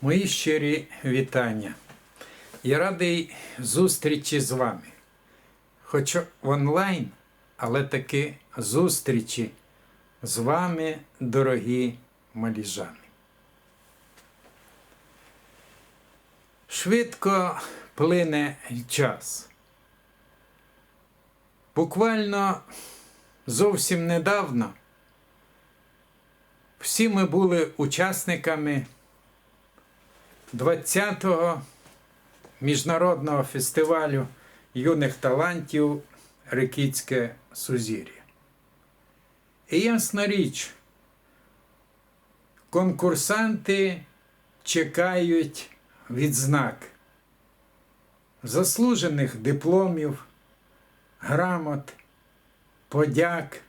Мої щирі вітання. Я радий зустрічі з вами. Хоч онлайн, але таки зустрічі з вами, дорогі маліжани. Швидко плине час. Буквально зовсім недавно всі ми були учасниками 20-го міжнародного фестивалю юних талантів Рикітське Сузір'я. І ясна річ, конкурсанти чекають відзнак, заслужених дипломів, грамот, подяк,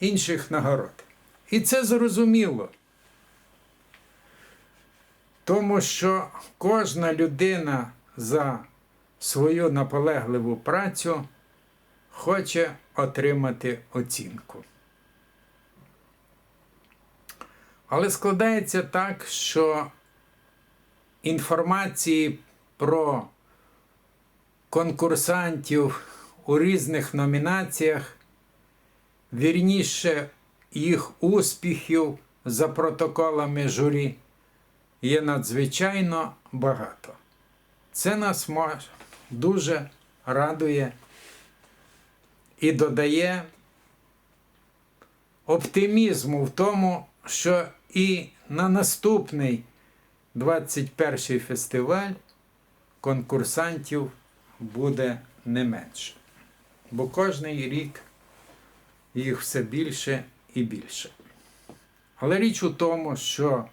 інших нагород. І це зрозуміло. Тому що кожна людина за свою наполегливу працю хоче отримати оцінку. Але складається так, що інформації про конкурсантів у різних номінаціях, вірніше їх успіхів за протоколами журі є надзвичайно багато. Це нас дуже радує і додає оптимізму в тому, що і на наступний 21 фестиваль конкурсантів буде не менше. Бо кожний рік їх все більше і більше. Але річ у тому, що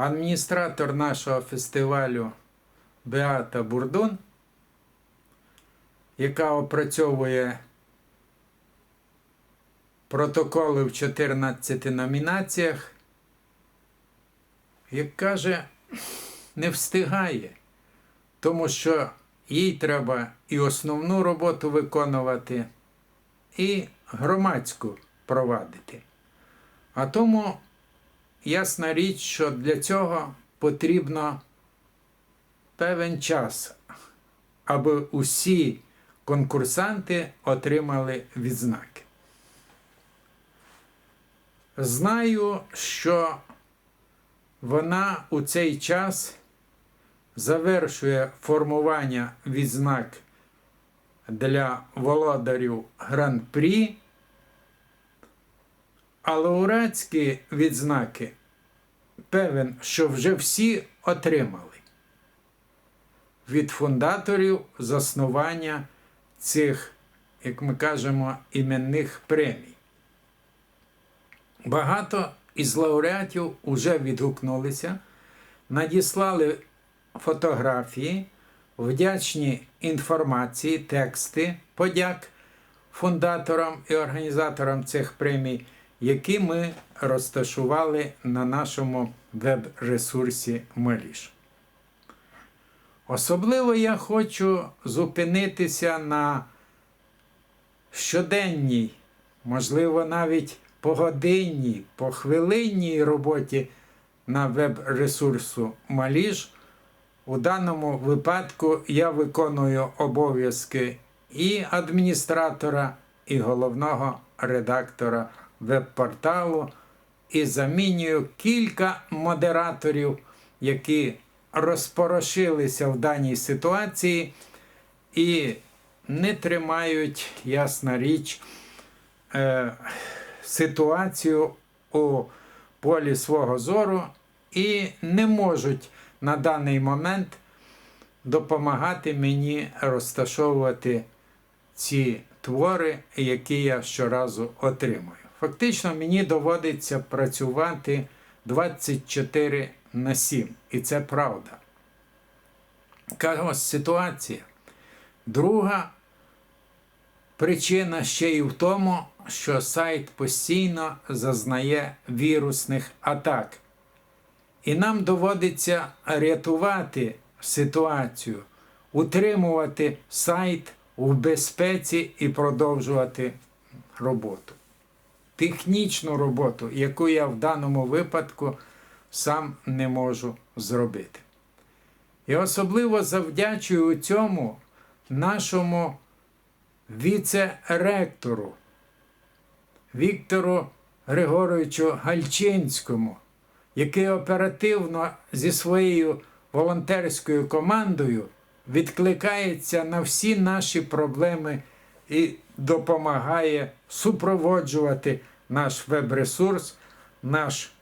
адміністратор нашого фестивалю Беата Бурдун, яка опрацьовує протоколи в 14 номінаціях, як каже, не встигає, тому що їй треба і основну роботу виконувати, і громадську провадити. А тому ясна річ, що для цього потрібно певен час, аби усі конкурсанти отримали відзнаки. Знаю, що вона у цей час завершує формування відзнак для володарів гран-прі, а лауреатські відзнаки певен, що вже всі отримали від фундаторів заснування цих, як ми кажемо, іменних премій. Багато із лауреатів вже відгукнулися, надіслали фотографії, вдячні інформації, тексти, подяк фундаторам і організаторам цих премій, які ми розташували на нашому веб-ресурсі Меліш. Особливо я хочу зупинитися на щоденній, можливо, навіть погодинній, похвилинній роботі на веб-ресурсу Маліж. У даному випадку я виконую обов'язки і адміністратора, і головного редактора веб-порталу, і замінюю кілька модераторів, які розпорошилися в даній ситуації і не тримають, ясна річ, е, ситуацію у полі свого зору і не можуть на даний момент допомагати мені розташовувати ці твори, які я щоразу отримую. Фактично, мені доводиться працювати 24 на 7. І це правда. Ось ситуація. Друга причина ще й в тому, що сайт постійно зазнає вірусних атак. І нам доводиться рятувати ситуацію, утримувати сайт у безпеці і продовжувати роботу. Технічну роботу, яку я в даному випадку сам не можу зробити. І особливо завдячую цьому нашому віце-ректору Віктору Григоровичу Гальчинському, який оперативно зі своєю волонтерською командою відкликається на всі наші проблеми і допомагає супроводжувати наш веб-ресурс, наш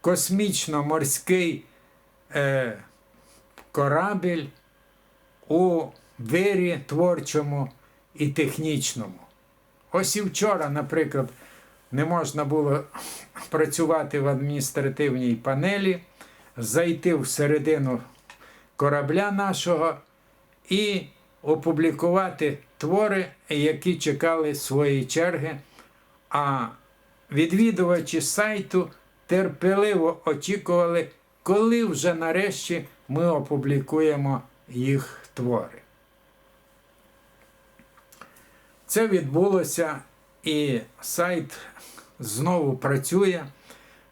космічно-морський е, корабель у вирі творчому і технічному. Ось і вчора, наприклад, не можна було працювати в адміністративній панелі, зайти всередину корабля нашого і опублікувати твори, які чекали своєї черги. А відвідувачі сайту терпеливо очікували, коли вже нарешті ми опублікуємо їх твори. Це відбулося, і сайт знову працює.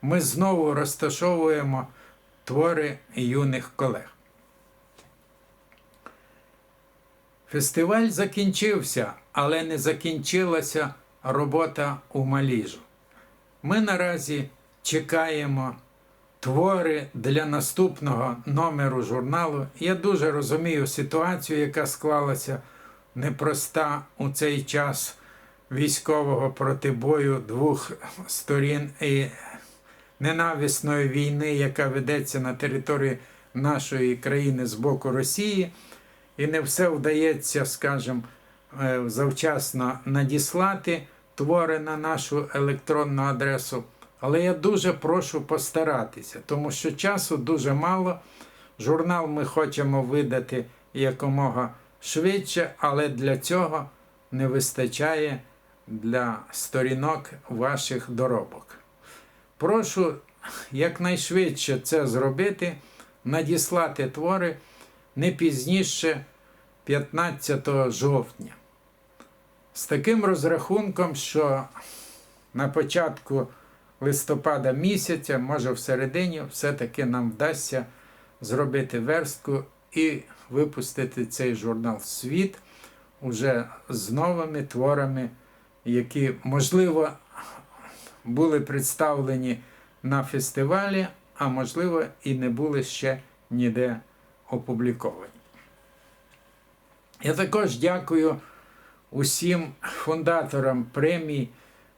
Ми знову розташовуємо твори юних колег. Фестиваль закінчився, але не закінчилася робота у Маліжу. Ми наразі чекаємо твори для наступного номеру журналу. Я дуже розумію ситуацію, яка склалася непроста у цей час військового протибою двох сторін і ненависної війни, яка ведеться на території нашої країни з боку Росії. І не все вдається, скажімо, е, завчасно надіслати твори на нашу електронну адресу. Але я дуже прошу постаратися, тому що часу дуже мало. Журнал ми хочемо видати якомога швидше, але для цього не вистачає для сторінок ваших доробок. Прошу якнайшвидше це зробити, надіслати твори не пізніше 15 жовтня. З таким розрахунком, що на початку листопада місяця, може в середині, все-таки нам вдасться зробити верстку і випустити цей журнал в світ уже з новими творами, які, можливо, були представлені на фестивалі, а можливо, і не були ще ніде опубліковані. Я також дякую усім фундаторам премій.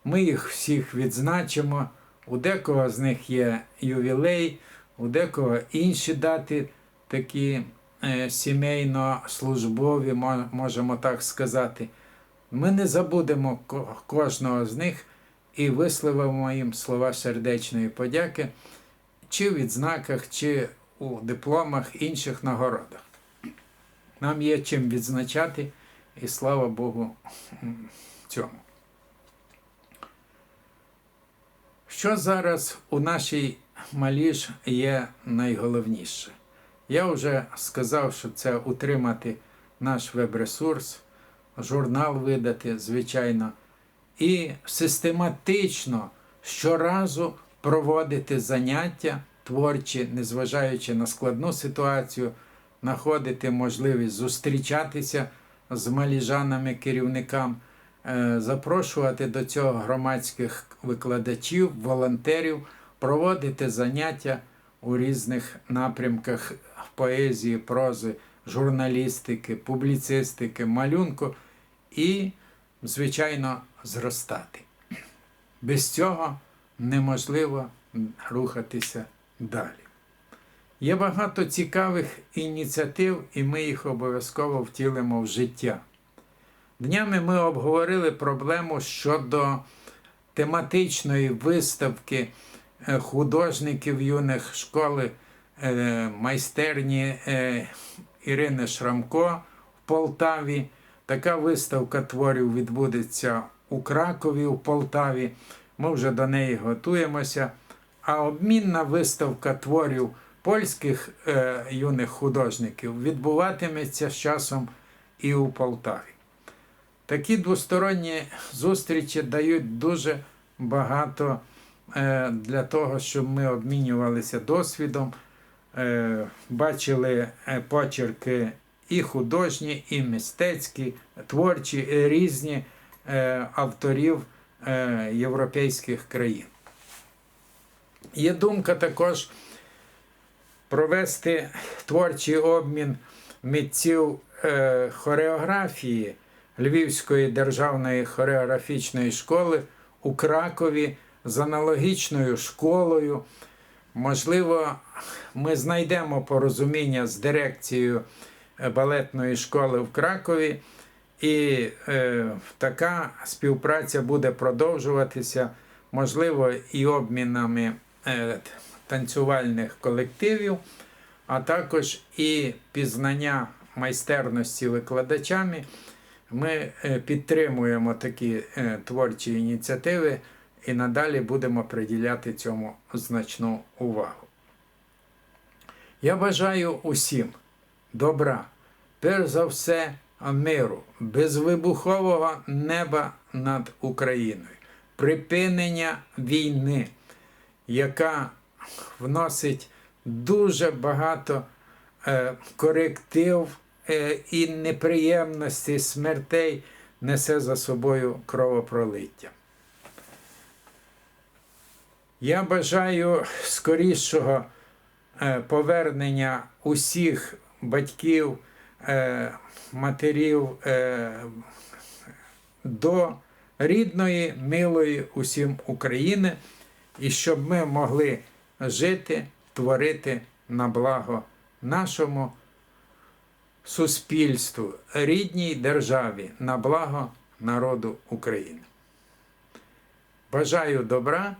Ми їх всіх відзначимо. У декого з них є ювілей, у декого інші дати такі е, сімейно-службові, можемо так сказати. Ми не забудемо кожного з них і висловимо їм слова сердечної подяки, чи в відзнаках, чи у дипломах інших нагородах. Нам є чим відзначати, і слава Богу цьому. Що зараз у нашій маліж є найголовніше? Я вже сказав, що це утримати наш веб-ресурс, журнал видати, звичайно, і систематично щоразу проводити заняття творчі, незважаючи на складну ситуацію, знаходити можливість зустрічатися з маліжанами керівникам. Е, запрошувати до цього громадських викладачів, волонтерів, проводити заняття у різних напрямках поезії, прози, журналістики, публіцистики, малюнку і, звичайно, зростати. Без цього неможливо рухатися далі. Є багато цікавих ініціатив, і ми їх обов'язково втілимо в життя. Днями ми обговорили проблему щодо тематичної виставки е, художників юних школи е, майстерні е, Ірини Шрамко в Полтаві. Така виставка творів відбудеться у Кракові, у Полтаві. Ми вже до неї готуємося. А обмінна виставка творів польських юних художників відбуватиметься з часом і у Полтаві. Такі двосторонні зустрічі дають дуже багато е, для того, щоб ми обмінювалися досвідом, е, бачили е, почерки і художні, і мистецькі, творчі, е, різні е, авторів е, європейських країн. Є думка також провести творчий обмін митців е, хореографії Львівської державної хореографічної школи у Кракові з аналогічною школою. Можливо, ми знайдемо порозуміння з дирекцією е, балетної школи в Кракові, і е, така співпраця буде продовжуватися, можливо, і обмінами е, танцювальних колективів, а також і пізнання майстерності викладачами. Ми е, підтримуємо такі е, творчі ініціативи і надалі будемо приділяти цьому значну увагу. Я бажаю усім добра, перш за все, миру, безвибухового неба над Україною, припинення війни, яка вносить дуже багато е, коректив е, і неприємності, смертей, несе за собою кровопролиття. Я бажаю скорішого е, повернення усіх батьків, е, матерів е, до рідної, милої усім України, і щоб ми могли жити, творити на благо нашому суспільству, рідній державі, на благо народу України. Бажаю добра.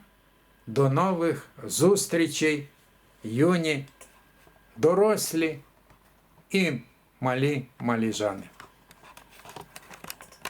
До нових зустрічей, юні, дорослі і малі маліжани.